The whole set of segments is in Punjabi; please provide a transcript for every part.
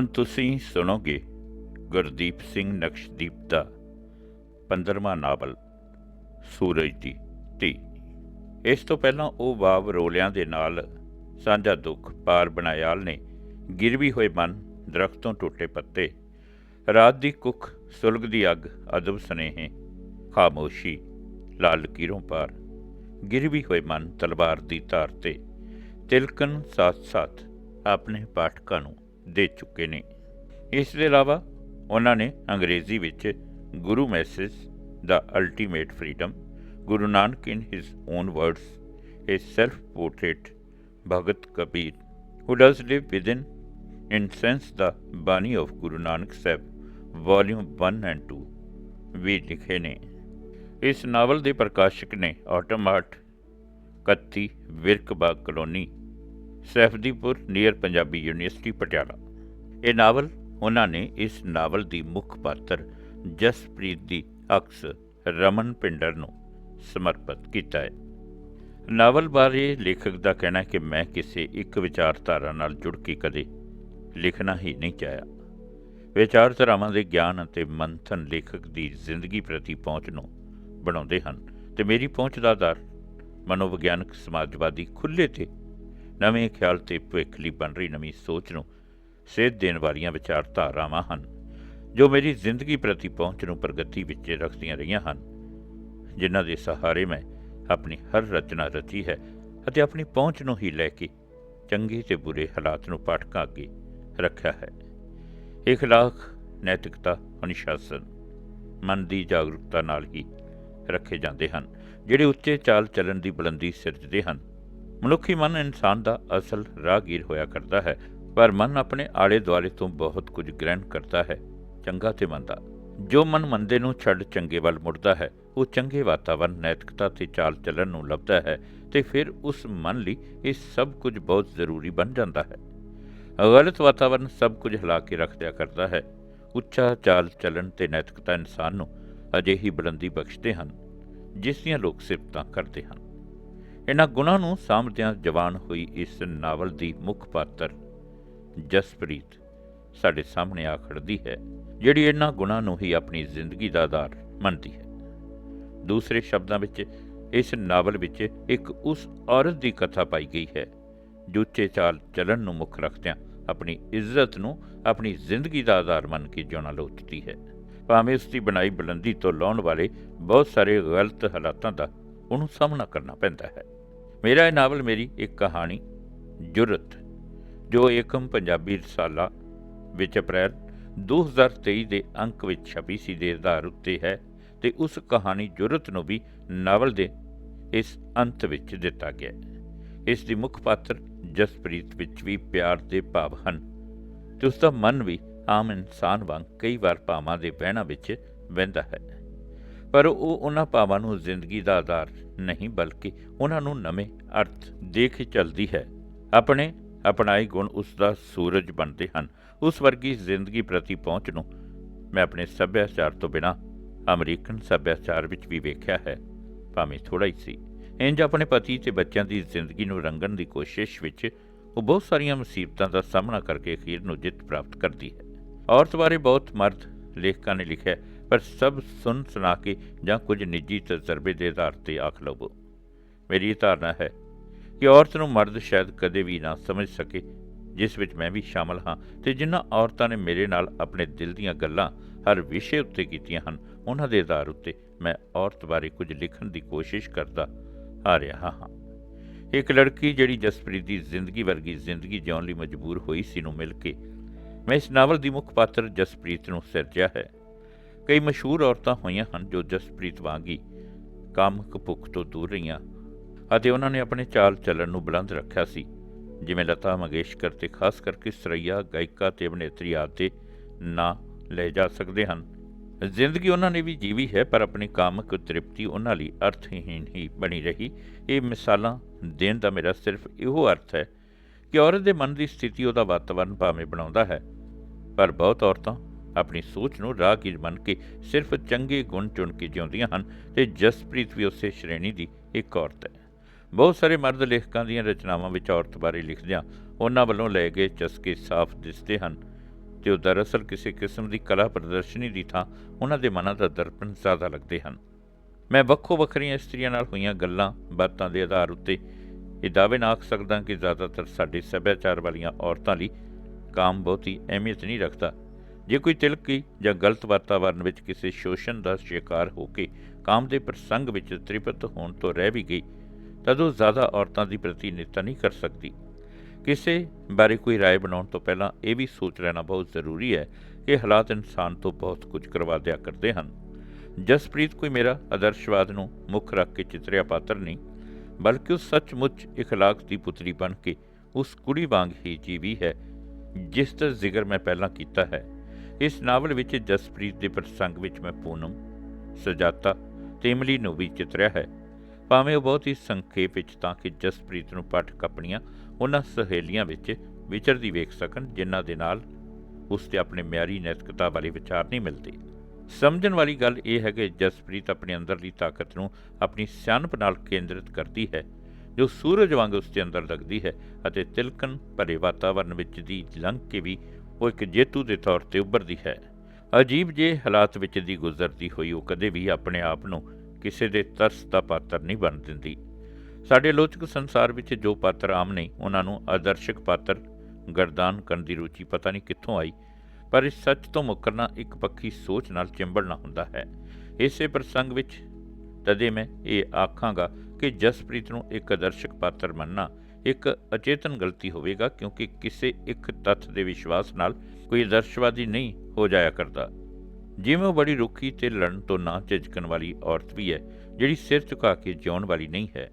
ਹੁਣ ਤੁਸੀਂ ਸੁਣੋਗੇ ਗੁਰਦੀਪ ਸਿੰਘ ਨਕਸ਼ਦੀਪ ਦਾ 15ਵਾਂ ਨਾਵਲ, ਸੂਰਜ ਦੀ ਧੀ। ਇਸ ਤੋਂ ਪਹਿਲਾਂ ਉਹ ਬਾਬ ਰੋਲਿਆਂ ਦੇ ਨਾਲ ਸਾਂਝਾ ਦੁੱਖ ਪਾਰ ਬਣਾਇਆਲ ਨੇ। ਗਿਰਵੀ ਹੋਏ ਮਨ ਦਰਖਤੋਂ ਟੁੱਟੇ ਪੱਤੇ। ਰਾਤ ਦੀ ਕੁੱਖ ਸੁਲਗ ਦੀ ਅੱਗ, ਅਦਬ ਸਨੇਹੇ, ਖਾਮੋਸ਼ੀ, ਲਾਲ ਲਕੀਰੋਂ ਪਾਰ। ਗਿਰਵੀ ਹੋਏ ਮਨ ਤਲਵਾਰ ਦੀ ਧਾਰ ਤੇ ਤਿਲਕਨ ਸਾਥ-ਸਾਥ ਆਪਣੇ ਪਾਠਕਾਂ ਨੂੰ ਦੇ ਚੁੱਕੇ ਨੇ। ਇਸ ਦੇ ਇਲਾਵਾ ਉਹਨਾਂ ਨੇ ਅੰਗਰੇਜ਼ੀ ਵਿੱਚ Guru message the ultimate freedom Guru Nanak in his own words a self portrait Bhagat Kabir, who does live within, in sense, the Bani of Guru Nanak Sahib volume 1 and 2 ਵੀ ਲਿਖੇ ਨੇ। ਇਸ ਨਾਵਲ ਦੇ ਪ੍ਰਕਾਸ਼ਕ ਨੇ autumn art 31 Virk Bagh colony Saifdipur near Punjabi university, Patiala. ਇਹ ਨਾਵਲ, ਉਹਨਾਂ ਨੇ ਇਸ ਨਾਵਲ ਦੀ ਮੁੱਖ ਪਾਤਰ ਜਸਪ੍ਰੀਤ ਦੀ ਅਕਸ ਰਮਨ ਪਿੰਡਰ ਨੂੰ ਸਮਰਪਿਤ ਕੀਤਾ ਹੈ। ਨਾਵਲ ਬਾਰੇ ਲੇਖਕ ਦਾ ਕਹਿਣਾ ਹੈ ਕਿ ਮੈਂ ਕਿਸੇ ਇੱਕ ਵਿਚਾਰਧਾਰਾ ਨਾਲ ਜੁੜ ਕੇ ਕਦੇ ਲਿਖਣਾ ਹੀ ਨਹੀਂ ਚਾਹਿਆ। ਵਿਚਾਰਧਾਰਾਵਾਂ ਦੇ ਗਿਆਨ ਅਤੇ ਮੰਥਨ ਲੇਖਕ ਦੀ ਜ਼ਿੰਦਗੀ ਪ੍ਰਤੀ ਪਹੁੰਚ ਨੂੰ ਬਣਾਉਂਦੇ ਹਨ ਤੇ ਮੇਰੀ ਪਹੁੰਚ ਦਾ ਆਧਾਰ ਮਨੋਵਿਗਿਆਨਕ, ਸਮਾਜਵਾਦੀ ਖੁੱਲੇ ਤੇ ਨਵੇਂ ਖਿਆਲ ਤੇ ਭਵਿੱਖ ਲਈ ਬਣ ਰਹੀ ਨਵੀਂ ਸੋਚ ਨੂੰ ਸੇਧ ਦੇਣ ਵਾਲੀਆਂ ਵਿਚਾਰਧਾਰਾਵਾਂ ਹਨ, ਜੋ ਮੇਰੀ ਜ਼ਿੰਦਗੀ ਪ੍ਰਤੀ ਪਹੁੰਚ ਨੂੰ ਪ੍ਰਗਤੀ ਵਿੱਚ ਰੱਖਦੀਆਂ ਰਹੀਆਂ ਹਨ, ਜਿਨ੍ਹਾਂ ਦੇ ਸਹਾਰੇ ਮੈਂ ਆਪਣੀ ਹਰ ਰਚਨਾ ਰਚੀ ਹੈ ਅਤੇ ਆਪਣੀ ਪਹੁੰਚ ਨੂੰ ਹੀ ਲੈ ਕੇ ਚੰਗੇ ਤੇ ਬੁਰੇ ਹਾਲਾਤ ਨੂੰ ਪਾਠਕਾਂ ਅੱਗੇ ਰੱਖਿਆ ਹੈ। ਇਖਲਾਕ ਨੈਤਿਕਤਾ, ਅਨੁਸ਼ਾਸਨ, ਮਨ ਦੀ ਜਾਗਰੂਕਤਾ ਨਾਲ ਹੀ ਰੱਖੇ ਜਾਂਦੇ ਹਨ, ਜਿਹੜੇ ਉੱਚੇ ਚਾਲ ਚੱਲਣ ਦੀ ਬੁਲੰਦੀ ਸਿਰਜਦੇ ਹਨ। ਮਨੁੱਖੀ ਮਨ ਇਨਸਾਨ ਦਾ ਅਸਲ ਰਾਹਗੀਰ ਹੋਇਆ ਕਰਦਾ ਹੈ, ਪਰ ਮਨ ਆਪਣੇ ਆਲੇ ਦੁਆਲੇ ਤੋਂ ਬਹੁਤ ਕੁਝ ਗ੍ਰਹਿਣ ਕਰਦਾ ਹੈ, ਚੰਗਾ ਤੇ ਮੰਦਾ। ਜੋ ਮਨ ਮੰਦੇ ਨੂੰ ਛੱਡ ਚੰਗੇ ਵੱਲ ਮੁੜਦਾ ਹੈ, ਉਹ ਚੰਗੇ ਵਾਤਾਵਰਣ ਨੈਤਿਕਤਾ ਤੇ ਚਾਲ ਚੱਲਣ ਨੂੰ ਲੱਭਦਾ ਹੈ ਤੇ ਫਿਰ ਉਸ ਮਨ ਲਈ ਇਹ ਸਭ ਕੁਝ ਬਹੁਤ ਜ਼ਰੂਰੀ ਬਣ ਜਾਂਦਾ ਹੈ। ਗਲਤ ਵਾਤਾਵਰਣ ਸਭ ਕੁਝ ਹਿਲਾ ਕੇ ਰੱਖ ਦਿਆ ਕਰਦਾ ਹੈ। ਉੱਚਾ ਚਾਲ ਚੱਲਣ ਤੇ ਨੈਤਿਕਤਾ ਇਨਸਾਨ ਨੂੰ ਅਜਿਹੀ ਬੁਲੰਦੀ ਬਖਸ਼ਦੇ ਹਨ, ਜਿਸ ਦੀਆਂ ਲੋਕ ਸਿਫਤਾਂ ਕਰਦੇ ਹਨ। ਇਹਨਾਂ ਗੁਣਾਂ ਨੂੰ ਸਾਂਭਦਿਆਂ ਜਵਾਨ ਹੋਈ ਇਸ ਨਾਵਲ ਦੀ ਮੁੱਖ ਪਾਤਰ ਜਸਪ੍ਰੀਤ ਸਾਡੇ ਸਾਹਮਣੇ ਆ ਖੜਦੀ ਹੈ, ਜਿਹੜੀ ਇਹਨਾਂ ਗੁਣਾਂ ਨੂੰ ਹੀ ਆਪਣੀ ਜ਼ਿੰਦਗੀ ਦਾ ਆਧਾਰ ਮੰਨਦੀ ਹੈ। ਦੂਸਰੇ ਸ਼ਬਦਾਂ ਵਿੱਚ, ਇਸ ਨਾਵਲ ਵਿੱਚ ਇੱਕ ਉਸ ਔਰਤ ਦੀ ਕਥਾ ਪਾਈ ਗਈ ਹੈ ਜੋ ਉੱਚੇ ਚਾਲ ਚੱਲਣ ਨੂੰ ਮੁੱਖ ਰੱਖਦਿਆਂ ਆਪਣੀ ਇੱਜ਼ਤ ਨੂੰ ਆਪਣੀ ਜ਼ਿੰਦਗੀ ਦਾ ਆਧਾਰ ਮੰਨ ਕੇ ਜਿਉਣਾ ਲੋਚਦੀ ਹੈ। ਭਾਵੇਂ ਉਸ ਦੀ ਬਣਾਈ ਬੁਲੰਦੀ ਤੋਂ ਲਾਉਣ ਵਾਲੇ ਬਹੁਤ ਸਾਰੇ ਗਲਤ ਹਾਲਾਤਾਂ ਦਾ ਉਹਨੂੰ ਸਾਹਮਣਾ ਕਰਨਾ ਪੈਂਦਾ ਹੈ। ਮੇਰਾ ਇਹ ਨਾਵਲ ਮੇਰੀ ਇੱਕ ਕਹਾਣੀ, ਜੁਰਤ, ਜੋ ਏਕਮ ਪੰਜਾਬੀ ਰਸਾਲਾ ਵਿੱਚ ਅਪ੍ਰੈਲ 2023 ਦੇ ਅੰਕ ਵਿੱਚ ਛਪੀ ਸੀ, ਦੇ ਆਧਾਰ ਉੱਤੇ ਹੈ ਤੇ ਉਸ ਕਹਾਣੀ ਜੁਰਤ ਨੂੰ ਵੀ ਨਾਵਲ ਦੇ ਇਸ ਅੰਤ ਵਿੱਚ ਦਿੱਤਾ ਗਿਆ ਇਸ ਦੀ ਮੁੱਖ ਪਾਤਰ ਜਸਪ੍ਰੀਤ ਵਿੱਚ ਵੀ ਪਿਆਰ ਦੇ ਭਾਵ ਹਨ ਤੇ ਉਸ ਦਾ ਮਨ ਵੀ ਆਮ ਇਨਸਾਨ ਵਾਂਗ ਕਈ ਵਾਰ ਭਾਵਾਂ ਦੇ ਬਹਿਣਾ ਵਿੱਚ ਵਹਿੰਦਾ ਹੈ। ਪਰ ਉਹ ਉਹਨਾਂ ਭਾਵਾਂ ਨੂੰ ਜ਼ਿੰਦਗੀ ਦਾ ਆਧਾਰ ਨਹੀਂ, ਬਲਕਿ ਉਹਨਾਂ ਨੂੰ ਨਵੇਂ ਅਰਥ ਦੇ ਕੇ ਚੱਲਦੀ ਹੈ। ਆਪਣੇ ਅਪਣਾਏ ਗੁਣ ਉਸ ਦਾ ਸੂਰਜ ਬਣਦੇ ਹਨ। ਉਸ ਵਰਗੀ ਜ਼ਿੰਦਗੀ ਪ੍ਰਤੀ ਪਹੁੰਚ ਨੂੰ ਮੈਂ ਆਪਣੇ ਸੱਭਿਆਚਾਰ ਤੋਂ ਬਿਨਾ ਅਮਰੀਕਨ ਸੱਭਿਆਚਾਰ ਵਿੱਚ ਵੀ ਵੇਖਿਆ ਹੈ। ਭਾਵੇਂ ਥੋੜਾ ਹੀ ਸੀ। ਇੰਜ ਆਪਣੇ ਪਤੀ ਤੇ ਬੱਚਿਆਂ ਦੀ ਜ਼ਿੰਦਗੀ ਨੂੰ ਰੰਗਣ ਦੀ ਕੋਸ਼ਿਸ਼ ਵਿੱਚ ਉਹ ਬਹੁਤ ਸਾਰੀਆਂ ਮੁਸੀਬਤਾਂ ਦਾ ਸਾਹਮਣਾ ਕਰਕੇ ਅਖੀਰ ਨੂੰ ਜਿੱਤ ਪ੍ਰਾਪਤ ਕਰਦੀ ਹੈ। ਔਰਤ ਬਾਰੇ ਬਹੁਤ ਮਰਦ ਲੇਖਕਾਂ ਨੇ ਲਿਖਿਆ ਪਰ ਸਭ ਸੁਣ ਸੁਣਾ ਕੇ ਜਾਂ ਕੁਝ ਨਿੱਜੀ ਤਜਰਬੇ ਦੇ ਆਧਾਰ ਤੇ ਆਖ ਲਵੋ। ਮੇਰੀ ਧਾਰਨਾ ਹੈ ਕਿ ਔਰਤ ਨੂੰ ਮਰਦ ਸ਼ਾਇਦ ਕਦੇ ਵੀ ਨਾ ਸਮਝ ਸਕੇ, ਜਿਸ ਵਿੱਚ ਮੈਂ ਵੀ ਸ਼ਾਮਲ ਹਾਂ ਤੇ ਜਿਨ੍ਹਾਂ ਔਰਤਾਂ ਨੇ ਮੇਰੇ ਨਾਲ ਆਪਣੇ ਦਿਲ ਦੀਆਂ ਗੱਲਾਂ ਹਰ ਵਿਸ਼ੇ ਉੱਤੇ ਕੀਤੀਆਂ ਹਨ, ਉਹਨਾਂ ਦੇ ਆਧਾਰ ਉੱਤੇ ਮੈਂ ਔਰਤ ਬਾਰੇ ਕੁਝ ਲਿਖਣ ਦੀ ਕੋਸ਼ਿਸ਼ ਕਰਦਾ ਆ ਰਿਹਾ ਹਾਂ। ਇੱਕ ਲੜਕੀ ਜਿਹੜੀ ਜਸਪ੍ਰੀਤ ਦੀ ਜ਼ਿੰਦਗੀ ਵਰਗੀ ਜ਼ਿੰਦਗੀ ਜਿਉਣ ਲਈ ਮਜਬੂਰ ਹੋਈ ਸੀ ਨੂੰ ਮਿਲ ਕੇ, ਮੈਂ ਇਸ ਨਾਵਲ ਦੀ ਮੁੱਖ ਪਾਤਰ ਜਸਪ੍ਰੀਤ ਨੂੰ ਸਿਰਜਿਆ ਹੈ। ਕਈ ਮਸ਼ਹੂਰ ਔਰਤਾਂ ਹੋਈਆਂ ਹਨ ਜੋ ਜਸਪ੍ਰੀਤ ਵਾਂਗੀ ਕੰਮ ਭੁੱਖ ਤੋਂ ਦੂਰ ਰਹੀਆਂ ਅਤੇ ਉਹਨਾਂ ਨੇ ਆਪਣੇ ਚਾਲ ਚੱਲਣ ਨੂੰ ਬੁਲੰਦ ਰੱਖਿਆ ਸੀ, ਜਿਵੇਂ ਲਤਾ ਮੰਗੇਸ਼ਕਰ ਤੇ ਖਾਸ ਕਰਕੇ ਸਰਈਆ, ਗਾਇਕਾ ਤੇ ਅਭਿਨੇਤਰੀ ਆਦਿ ਨਾਂ ਲੈ ਜਾ ਸਕਦੇ ਹਨ। ਜ਼ਿੰਦਗੀ ਉਹਨਾਂ ਨੇ ਵੀ ਜੀਵੀ ਹੈ, ਪਰ ਆਪਣੀ ਕਾਮਕ ਤ੍ਰਿਪਤੀ ਉਹਨਾਂ ਲਈ ਅਰਥਹੀਣ ਹੀ ਬਣੀ ਰਹੀ। ਇਹ ਮਿਸਾਲਾਂ ਦੇਣ ਦਾ ਮੇਰਾ ਸਿਰਫ ਇਹੋ ਅਰਥ ਹੈ ਕਿ ਔਰਤ ਦੇ ਮਨ ਦੀ ਸਥਿਤੀ ਉਹਦਾ ਵਾਤਾਵਰਣ ਭਾਵੇਂ ਬਣਾਉਂਦਾ ਹੈ, ਪਰ ਬਹੁਤ ਔਰਤਾਂ ਆਪਣੀ ਸੋਚ ਨੂੰ ਰਾਹਗੀਰ ਮੰਨ ਕੇ ਸਿਰਫ ਚੰਗੇ ਗੁਣ ਚੁਣ ਕੇ ਜਿਉਂਦੀਆਂ ਹਨ ਤੇ ਜਸਪ੍ਰੀਤ ਵੀ ਉਸੇ ਸ਼੍ਰੇਣੀ ਦੀ ਇੱਕ ਔਰਤ ਹੈ। ਬਹੁਤ ਸਾਰੇ ਮਰਦ ਲੇਖਕਾਂ ਦੀਆਂ ਰਚਨਾਵਾਂ ਵਿੱਚ ਔਰਤ ਬਾਰੇ ਲਿਖਦਿਆਂ ਉਹਨਾਂ ਵੱਲੋਂ ਲਏ ਗਏ ਚਸਕੇ ਸਾਫ਼ ਦਿਸਦੇ ਹਨ ਤੇ ਉਹ ਦਰਅਸਲ ਕਿਸੇ ਕਿਸਮ ਦੀ ਕਲਾ ਪ੍ਰਦਰਸ਼ਨੀ ਦੀ ਥਾਂ ਉਹਨਾਂ ਦੇ ਮਨਾਂ ਦਾ ਦਰਪਣ ਜ਼ਿਆਦਾ ਲੱਗਦੇ ਹਨ। ਮੈਂ ਵੱਖੋ ਵੱਖਰੀਆਂ ਇਸਤਰੀਆਂ ਨਾਲ ਹੋਈਆਂ ਗੱਲਾਂ, ਬਾਤਾਂ ਦੇ ਆਧਾਰ ਉੱਤੇ ਇਹ ਦਾਅਵੇ ਨਾ ਆਖ ਸਕਦਾ ਕਿ ਜ਼ਿਆਦਾਤਰ ਸਾਡੇ ਸੱਭਿਆਚਾਰ ਵਾਲੀਆਂ ਔਰਤਾਂ ਲਈ ਕਾਮ ਬਹੁਤੀ ਅਹਿਮੀਅਤ ਨਹੀਂ ਰੱਖਦਾ। ਜੇ ਕੋਈ ਤਿਲਕੀ ਜਾਂ ਗਲਤ ਵਾਤਾਵਰਣ ਵਿੱਚ ਕਿਸੇ ਸ਼ੋਸ਼ਣ ਦਾ ਸ਼ਿਕਾਰ ਹੋ ਕੇ ਕਾਮ ਦੇ ਪ੍ਰਸੰਗ ਵਿੱਚ ਤ੍ਰਿਪਤ ਹੋਣ ਤੋਂ ਰਹਿ ਵੀ ਗਈ ਤਦ ਉਹ ਜ਼ਿਆਦਾ ਔਰਤਾਂ ਦੀ ਪ੍ਰਤੀਨਿਧਤਾ ਨਹੀਂ ਕਰ ਸਕਦੀ ਕਿਸੇ ਬਾਰੇ ਕੋਈ رائے ਬਣਾਉਣ ਤੋਂ ਪਹਿਲਾਂ ਇਹ ਵੀ ਸੋਚ ਲੈਣਾ ਬਹੁਤ ਜ਼ਰੂਰੀ ਹੈ ਕਿ ਹਾਲਾਤ ਇਨਸਾਨ ਤੋਂ ਬਹੁਤ ਕੁਝ ਕਰਵਾ ਦਿਆ ਕਰਦੇ ਹਨ ਜਸਪ੍ਰੀਤ ਕੋਈ ਮੇਰਾ ਆਦਰਸ਼ਵਾਦ ਨੂੰ ਮੁੱਖ ਰੱਖ ਕੇ ਚਿਤਰਿਆ ਪਾਤਰ ਨਹੀਂ ਬਲਕਿ ਉਹ ਸੱਚਮੁੱਚ ਇਖਲਾਕ ਦੀ ਪੁਤਰੀ ਬਣ ਕੇ ਉਸ ਕੁੜੀ ਵਾਂਗ ਹੀ ਜੀਵੀ ਹੈ ਜਿਸ ਦਾ ਜ਼ਿਕਰ ਮੈਂ ਪਹਿਲਾਂ ਕੀਤਾ ਹੈ ਇਸ ਨਾਵਲ ਵਿੱਚ ਜਸਪ੍ਰੀਤ ਦੇ ਪ੍ਰਸੰਗ ਵਿੱਚ ਮੈਂ ਪੂਨਮ, ਸਜਾਤਾ ਤੇ ਇਮਲੀ ਨੂੰ ਵੀ ਚਿਤਰਿਆ ਹੈ। ਭਾਵੇਂ ਉਹ ਬਹੁਤ ਹੀ ਸੰਖੇਪ ਵਿੱਚ ਤਾਂ ਕਿ ਜਸਪ੍ਰੀਤ ਨੂੰ ਪਾਠਕ ਆਪਣੀਆਂ ਉਹਨਾਂ ਸਹੇਲੀਆਂ ਵਿੱਚ ਵਿਚਰਦੀ ਵੇਖ ਸਕਣ, ਜਿਨ੍ਹਾਂ ਦੇ ਨਾਲ ਉਸ ਤੇ ਆਪਣੇ ਮਿਆਰੀ ਨੈਤਿਕਤਾ ਵਾਲੇ ਵਿਚਾਰ ਨਹੀਂ ਮਿਲਦੇ। ਸਮਝਣ ਵਾਲੀ ਗੱਲ ਇਹ ਹੈ ਕਿ ਜਸਪ੍ਰੀਤ ਆਪਣੀ ਅੰਦਰਲੀ ਤਾਕਤ ਨੂੰ ਆਪਣੀ ਸਿਆਣਪ ਨਾਲ ਕੇਂਦਰਿਤ ਕਰਦੀ ਹੈ, ਜੋ ਸੂਰਜ ਵਾਂਗ ਉਸ ਦੇ ਅੰਦਰ ਲੱਗਦੀ ਹੈ ਅਤੇ ਤਿਲਕਣ ਭਰੇ ਵਾਤਾਵਰਣ ਵਿੱਚ ਦੀ ਲੰਘ ਕੇ ਵੀ ਉਹ ਇੱਕ ਜੇਤੂ ਦੇ ਤੌਰ ਤੇ ਉੱਭਰਦੀ ਹੈ। ਅਜੀਬ ਜੇ ਹਾਲਾਤ ਵਿੱਚ ਦੀ ਗੁਜ਼ਰਦੀ ਹੋਈ, ਉਹ ਕਦੇ ਵੀ ਆਪਣੇ ਆਪ ਨੂੰ ਕਿਸੇ ਦੇ ਤਰਸ ਦਾ ਪਾਤਰ ਨਹੀਂ ਬਣ ਦਿੰਦੀ। ਸਾਡੇ ਲੋਚਕ ਸੰਸਾਰ ਵਿੱਚ ਜੋ ਪਾਤਰ ਆਮ ਨਹੀਂ ਉਹਨਾਂ ਨੂੰ ਆਦਰਸ਼ਕ ਪਾਤਰ ਗਰਦਾਨ ਕਰਨ ਦੀ ਰੁਚੀ ਪਤਾ ਨਹੀਂ ਕਿੱਥੋਂ ਆਈ, ਪਰ ਇਸ ਸੱਚ ਤੋਂ ਮੁੱਕਰਨਾ ਇੱਕ ਪੱਖੀ ਸੋਚ ਨਾਲ ਚਿੰਬੜਨਾ ਹੁੰਦਾ ਹੈ। ਇਸੇ ਪ੍ਰਸੰਗ ਵਿੱਚ ਤਦੇ ਮੈਂ ਇਹ ਆਖਾਂਗਾ ਕਿ ਜਸਪ੍ਰੀਤ ਨੂੰ ਇੱਕ ਆਦਰਸ਼ਕ ਪਾਤਰ ਮੰਨਣਾ ਇੱਕ ਅਚੇਤਨ ਗਲਤੀ ਹੋਵੇਗਾ ਕਿਉਂਕਿ ਕਿਸੇ ਇੱਕ ਤੱਥ ਦੇ ਵਿਸ਼ਵਾਸ ਨਾਲ ਕੋਈ ਆਦਰਸ਼ਵਾਦੀ ਨਹੀਂ ਹੋ ਜਾਇਆ ਕਰਦਾ। ਜਿਵੇਂ ਉਹ ਬੜੀ ਰੁੱਖੀ ਤੇ ਲੜਨ ਤੋਂ ਨਾ ਝਿਜਕਣ ਵਾਲੀ ਔਰਤ ਵੀ ਹੈ, ਜਿਹੜੀ ਸਿਰ ਝੁਕਾ ਕੇ ਜਿਉਣ ਵਾਲੀ ਨਹੀਂ ਹੈ।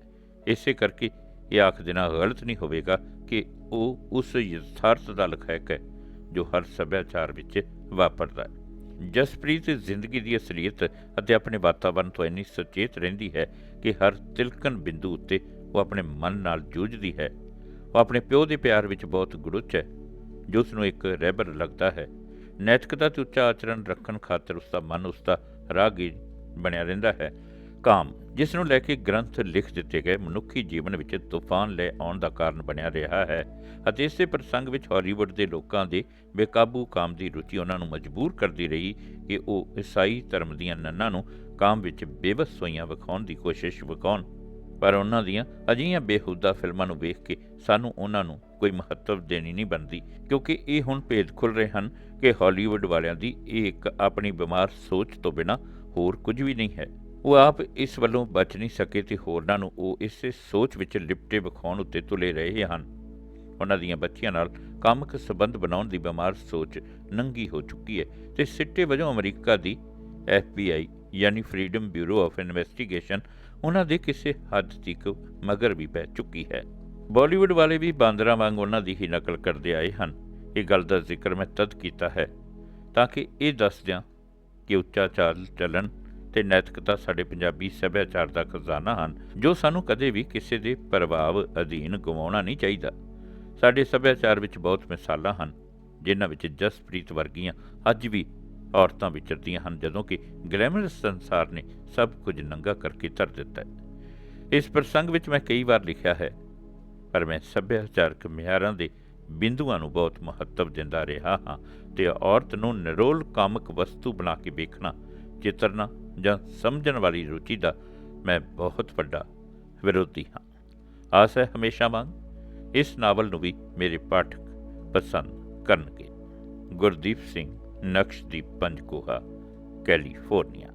ਇਸੇ ਕਰਕੇ ਇਹ ਆਖ ਦੇਣਾ ਗਲਤ ਨਹੀਂ ਹੋਵੇਗਾ ਕਿ ਉਹ ਉਸ ਯਥਾਰਥ ਦਾ ਲਖਾਇਕ ਹੈ ਜੋ ਹਰ ਸੱਭਿਆਚਾਰ ਵਿੱਚ ਵਾਪਰਦਾ ਹੈ। ਜਸਪ੍ਰੀਤ ਜ਼ਿੰਦਗੀ ਦੀ ਅਸਲੀਅਤ ਅਤੇ ਆਪਣੇ ਵਾਤਾਵਰਣ ਤੋਂ ਇੰਨੀ ਸੁਚੇਤ ਰਹਿੰਦੀ ਹੈ ਕਿ ਹਰ ਤਿਲਕਣ ਬਿੰਦੂ ਉੱਤੇ ਉਹ ਆਪਣੇ ਮਨ ਨਾਲ ਜੂਝਦੀ ਹੈ। ਉਹ ਆਪਣੇ ਪਿਓ ਦੇ ਪਿਆਰ ਵਿੱਚ ਬਹੁਤ ਗੁਰੁੱਚ ਹੈ, ਜੋ ਉਸ ਨੂੰ ਇੱਕ ਰਹਿਬਰ ਲੱਗਦਾ ਹੈ। ਨੈਤਿਕਤਾ ਤੇ ਉੱਚਾ ਆਚਰਣ ਰੱਖਣ ਖਾਤਰ ਉਸ ਦਾ ਮਨ ਉਸ ਦਾ ਰਾਗੀ ਬਣਿਆ ਰਹਿੰਦਾ ਹੈ। ਕਾਮ, ਜਿਸ ਨੂੰ ਲੈ ਕੇ ਗ੍ਰੰਥ ਲਿਖ ਦਿੱਤੇ ਗਏ, ਮਨੁੱਖੀ ਜੀਵਨ ਵਿੱਚ ਤੂਫਾਨ ਲੈ ਆਉਣ ਦਾ ਕਾਰਨ ਬਣਿਆ ਰਿਹਾ ਹੈ ਅਤੇ ਇਸੇ ਪ੍ਰਸੰਗ ਵਿੱਚ ਹਾਲੀਵੁੱਡ ਦੇ ਲੋਕਾਂ ਦੇ ਬੇਕਾਬੂ ਕਾਮ ਦੀ ਰੁਚੀ ਉਹਨਾਂ ਨੂੰ ਮਜਬੂਰ ਕਰਦੀ ਰਹੀ ਕਿ ਉਹ ਈਸਾਈ ਧਰਮ ਦੀਆਂ ਨੰਨਾਂ ਨੂੰ ਕਾਮ ਵਿੱਚ ਬੇਵਸ ਹੋਈਆਂ ਵਿਖਾਉਣ ਦੀ ਕੋਸ਼ਿਸ਼ ਵਿਖਾਉਣ। ਪਰ ਉਹਨਾਂ ਦੀਆਂ ਅਜਿਹੀਆਂ ਬੇਹੁਦਾ ਫਿਲਮਾਂ ਨੂੰ ਵੇਖ ਕੇ ਸਾਨੂੰ ਉਹਨਾਂ ਨੂੰ ਕੋਈ ਮਹੱਤਵ ਦੇਣੀ ਨਹੀਂ ਬਣਦੀ, ਕਿਉਂਕਿ ਇਹ ਹੁਣ ਭੇਦ ਖੁੱਲ ਰਹੇ ਹਨ ਕਿ ਹਾਲੀਵੁੱਡ ਵਾਲਿਆਂ ਦੀ ਇਹ ਇੱਕ ਆਪਣੀ ਬਿਮਾਰ ਸੋਚ ਤੋਂ ਬਿਨਾ ਹੋਰ ਕੁਝ ਵੀ ਨਹੀਂ ਹੈ। ਉਹ ਆਪ ਇਸ ਵੱਲੋਂ ਬਚ ਨਹੀਂ ਸਕੇ ਤੇ ਹੋਰਨਾਂ ਨੂੰ ਉਹ ਇਸੇ ਸੋਚ ਵਿੱਚ ਲਿਪਟੇ ਵਿਖਾਉਣ ਉੱਤੇ ਤੁਲੇ ਰਹੇ ਹਨ। ਉਹਨਾਂ ਦੀਆਂ ਬੱਚੀਆਂ ਨਾਲ ਕਾਮਕ ਸਬੰਧ ਬਣਾਉਣ ਦੀ ਬਿਮਾਰ ਸੋਚ ਨੰਗੀ ਹੋ ਚੁੱਕੀ ਹੈ ਤੇ ਸਿੱਟੇ ਵਜੋਂ ਅਮਰੀਕਾ ਦੀ FBI ਯਾਨੀ ਫਰੀडम ਬਿਊਰੋ ਆਫ ਇਨਵੈਸਟੀਗੇਸ਼ਨ ਉਹਨਾਂ ਦੇ ਕਿਸੇ ਹੱਦ ਤੱਕ ਮਗਰ ਵੀ ਪੈ ਚੁੱਕੀ ਹੈ। ਬਾਲੀਵੁੱਡ ਵਾਲੇ ਵੀ ਬਾਂਦਰਾਂ ਵਾਂਗ ਉਹਨਾਂ ਦੀ ਹੀ ਨਕਲ ਕਰਦੇ ਆਏ ਹਨ। ਇਹ ਗੱਲ ਦਾ ਜ਼ਿਕਰ ਮੈਂ ਤਦ ਕੀਤਾ ਹੈ ਤਾਂ ਕਿ ਇਹ ਦੱਸ ਦਿਆਂ ਕਿ ਉੱਚਾ ਚਾਲ ਚੱਲਣ ਤੇ ਨੈਤਿਕਤਾ ਸਾਡੇ ਪੰਜਾਬੀ ਸੱਭਿਆਚਾਰ ਦਾ ਖਜ਼ਾਨਾ ਹਨ, ਜੋ ਸਾਨੂੰ ਕਦੇ ਵੀ ਕਿਸੇ ਦੇ ਪ੍ਰਭਾਵ ਅਧੀਨ ਗਵਾਉਣਾ ਨਹੀਂ ਚਾਹੀਦਾ। ਸਾਡੇ ਸੱਭਿਆਚਾਰ ਵਿੱਚ ਬਹੁਤ ਮਿਸਾਲਾਂ ਹਨ, ਜਿਨ੍ਹਾਂ ਵਿੱਚ ਜਸਪ੍ਰੀਤ ਵਰਗੀਆਂ ਅੱਜ ਵੀ ਔਰਤਾਂ ਵਿਚਰਦੀਆਂ ਹਨ ਜਦੋਂ ਕਿ ਗਲੈਮਰਸ ਸੰਸਾਰ ਨੇ ਸਭ ਕੁਝ ਨੰਗਾ ਕਰਕੇ ਧਰ ਦਿੱਤਾ ਹੈ। ਇਸ ਪ੍ਰਸੰਗ ਵਿੱਚ ਮੈਂ ਕਈ ਵਾਰ ਲਿਖਿਆ ਹੈ, ਪਰ ਮੈਂ ਸੱਭਿਆਚਾਰਕ ਮਿਆਰਾਂ ਦੇ ਬਿੰਦੂਆਂ ਨੂੰ ਬਹੁਤ ਮਹੱਤਵ ਦਿੰਦਾ ਰਿਹਾ ਹਾਂ ਤੇ ਔਰਤ ਨੂੰ ਨਿਰੋਲ ਕਾਮਕ ਵਸਤੂ ਬਣਾ ਕੇ ਵੇਖਣਾ, ਚਿਤਰਨਾ ਜਾਂ ਸਮਝਣ ਵਾਲੀ ਰੁਚੀ ਦਾ ਮੈਂ ਬਹੁਤ ਵੱਡਾ ਵਿਰੋਧੀ ਹਾਂ। ਆਸ ਹੈ ਹਮੇਸ਼ਾ ਵਾਂਗ, ਇਸ ਨਾਵਲ ਨੂੰ ਵੀ ਮੇਰੇ ਪਾਠਕ ਪਸੰਦ ਕਰਨਗੇ। ਗੁਰਦੀਪ ਸਿੰਘ। ਨਕਸ਼ਦੀਪ ਪੰਜਕੋਹਾ ਕੈਲੀਫੋਰਨੀਆ।